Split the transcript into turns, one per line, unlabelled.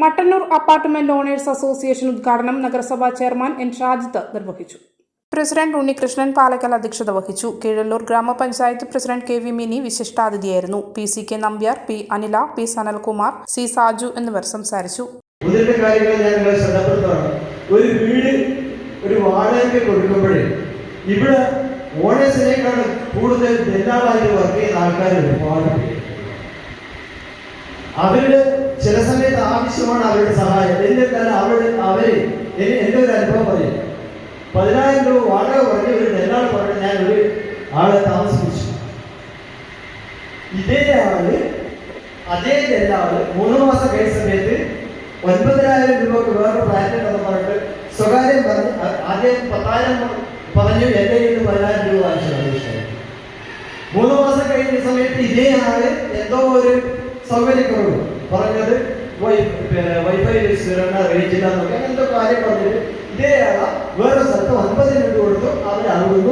Mattannur apartment owners association ഉദ്ഘാടനം നഗരസഭാ chairman N Shajith നിർവഹിച്ചു. പ്രസിഡന്റ് ഉണ്ണികൃഷ്ണൻ പാലക്കൽ അധ്യക്ഷത വഹിച്ചു. കീഴല്ലൂർ ഗ്രാമപഞ്ചായത്ത് president K V Mini വിശിഷ്ടാതിഥിയായിരുന്നു. P C K Nambiar P Anila P Sanalkumar C Saju എന്നിവർ സംസാരിച്ചു.
ഒരു വീട് ഒരു വാടകയ്ക്ക് കൊടുക്കുമ്പോൾ ഇവിടെ ഓണേഴ്സിനേക്കാൾ കൂടുതൽ ദല്ലാളായിട്ട് വർക്ക് ചെയ്യുന്ന ആൾക്കാർ ഒരുപാട് അവരുടെ ചില സമയത്ത് ആവശ്യമാണ് അവരുടെ സഹായം. എന്നിരുന്നാലും അവരുടെ അവർ എന്റെ ഒരു അനുഭവം പറയും. പതിനായിരം രൂപ വാടക പറഞ്ഞ് ഒരു ദല്ലാൾ പറഞ്ഞ് ഞാൻ ഒരു ആളെ താമസിപ്പിച്ചു. ഇതേ ആൾ അതേ എല്ലാവരും മൂന്ന് മാസം കഴിഞ്ഞ സമയത്ത് ഒൻപതിനായിരം രൂപക്ക് വേറെ ഫ്ലാറ്റ് പറഞ്ഞിട്ട് സ്വകാര്യം പറഞ്ഞ് ആദ്യം പത്തായിരം പറഞ്ഞു. എന്റെ കയ്യിൽ നിന്ന് പതിനായിരം രൂപ വാങ്ങിച്ചു മൂന്ന് മാസം കഴിഞ്ഞ സമയത്ത് ഇതേ ആൾ എന്തോ ഒരു സൗകര്യക്കുറവ് പറഞ്ഞത് പിന്നെ വൈഫൈ റേഞ്ചില്ല എന്നൊക്കെ എന്തോ കാര്യം പറഞ്ഞിട്ട് ഇതേ ആള വേറെ സ്ഥലത്ത് ഒൻപതിന് രൂപ കൊടുത്തു അവർ അറുപതും ഒൻപതിനായിരം രൂപ വാങ്ങിച്ചു